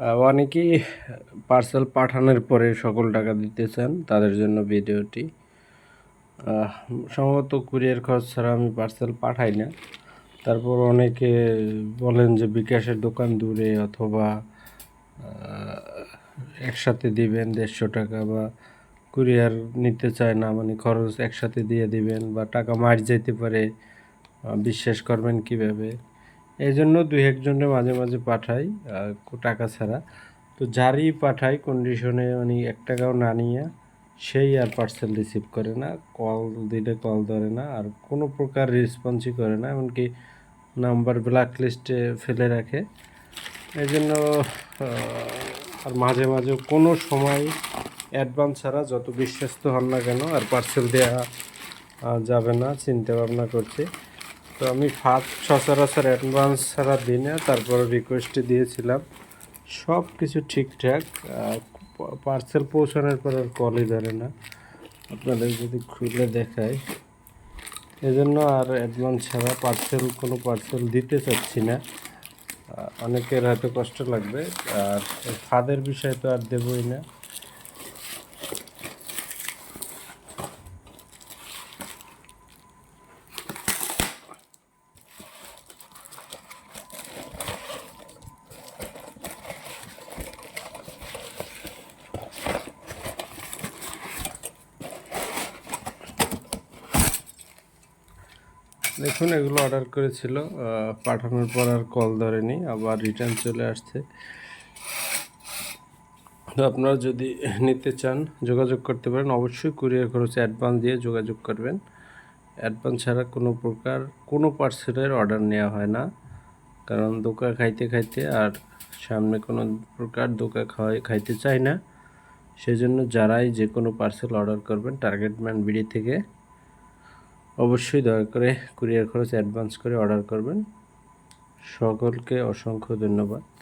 অনেকেই পার্সেল পাঠানোর পরে সকল টাকা দিতে চান তাদের জন্য ভিডিওটি। সম্ভবত কুরিয়ার খরচ ছাড়া আমি পার্সেল পাঠাই না। তারপর অনেকে বলেন যে বিকাশের দোকান দূরে অথবা একসাথে দিবেন দেড়শো টাকা বা কুরিয়ার নিতে চায় না মানে খরচ একসাথে দিয়ে দিবেন বা টাকা মার যেতে পারে। বিশ্বাস করবেন কীভাবে? এই জন্য দুই একজনের মাঝে মাঝে পাঠাই টাকা ছাড়া। তো যারই পাঠাই কন্ডিশনে মানে এক টাকাও না নিয়ে সেই আর পার্সেল রিসিভ করে না কল দিলে কল ধরে না, আর কোনো প্রকার রেসপন্সই করে না, এমনকি নাম্বার ব্ল্যাক লিস্টে ফেলে রাখে। এই জন্য আর মাঝে মাঝে কোনো সময় অ্যাডভান্স ছাড়া যত বিশ্বস্ত হন না কেন আর পার্সেল দেওয়া যাবে না, চিন্তা ভাবনা করছে। তো আমি ফার্স্ট সচরাচর অ্যাডভান্স ছাড়া দিনে তারপরে রিকোয়েস্টে দিয়েছিলাম। সব কিছু ঠিকঠাক পার্সেল পৌঁছানোর পর আর কলই ধরে না। আপনাদের যদি খুলে দেখায় এজন্য আর অ্যাডভান্স ছাড়া পার্সেল কোনো পার্সেল দিতে চাচ্ছি না। অনেকের হয়তো কষ্ট লাগবে, আর ফাঁদের বিষয় তো আর দেবই না। দেখুন, এগুলো অর্ডার করেছিল। পাঠানোর পর আর কল ধরেনি, আবার রিটার্ন চলে আসছে। তো আপনারা যদি নিতে চান, যোগাযোগ করতে পারেন। অবশ্যই কুরিয়ার খরচে অ্যাডভান্স দিয়ে যোগাযোগ করবেন। অ্যাডভান্স ছাড়া কোনো প্রকার, কোনো পার্সেলের অর্ডার নেওয়া হয় না। কারণ দোকা খাইতে খাইতে আর সামনে কোনো প্রকার দোকা খাওয়াই, খাইতে চাই না। সেজন্য যারাই যে কোনো পার্সেল অর্ডার করবেন টার্গেট ম্যান বিডি থেকে অবশ্যই দয়া করে কুরিয়ার খরচ অ্যাডভান্স করে অর্ডার করবেন। সকলকে অসংখ্য ধন্যবাদ।